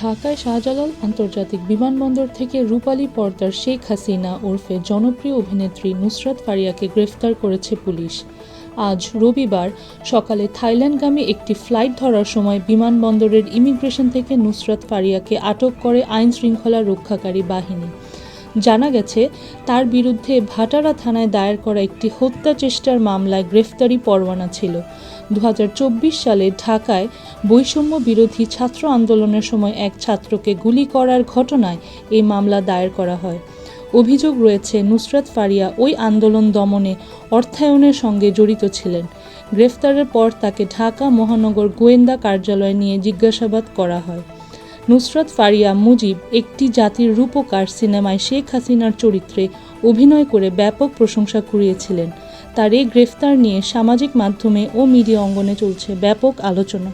ঢাকায় শাহজালাল আন্তর্জাতিক বিমানবন্দর থেকে রূপালী পর্দার শেখ হাসিনা ওরফে জনপ্রিয় অভিনেত্রী নুসরাত ফারিয়াকে গ্রেফতার করেছে পুলিশ। আজ রবিবার সকালে থাইল্যান্ডগামী একটি ফ্লাইট ধরার সময় বিমানবন্দরের ইমিগ্রেশন থেকে নুসরাত ফারিয়াকে আটক করে আইন শৃঙ্খলা রক্ষাকারী বাহিনী। জানা গেছে, তার বিরুদ্ধে ভাটারা থানায় দায়ের করা একটি হত্যা চেষ্টার মামলায় গ্রেফতারি পরোয়ানা ছিল। দু হাজার চব্বিশ সালে ঢাকায় বৈষম্য বিরোধী ছাত্র আন্দোলনের সময় এক ছাত্রকে গুলি করার ঘটনায় এই মামলা দায়ের করা হয়। অভিযোগ রয়েছে, নুসরাত ফারিয়া ওই আন্দোলন দমনে অর্থায়নের সঙ্গে জড়িত ছিলেন। গ্রেফতারের পর তাকে ঢাকা মহানগর গোয়েন্দা কার্যালয়ে নিয়ে জিজ্ঞাসাবাদ করা হয়। নুসরাত ফারিয়া মুজিব একটি জাতির রূপকার সিনেমায় শেখ হাসিনার চরিত্রে অভিনয় করে ব্যাপক প্রশংসা কুড়িয়েছিলেন। তার এই গ্রেফতার নিয়ে সামাজিক মাধ্যমে ও মিডিয়া অঙ্গনে চলছে ব্যাপক আলোচনা।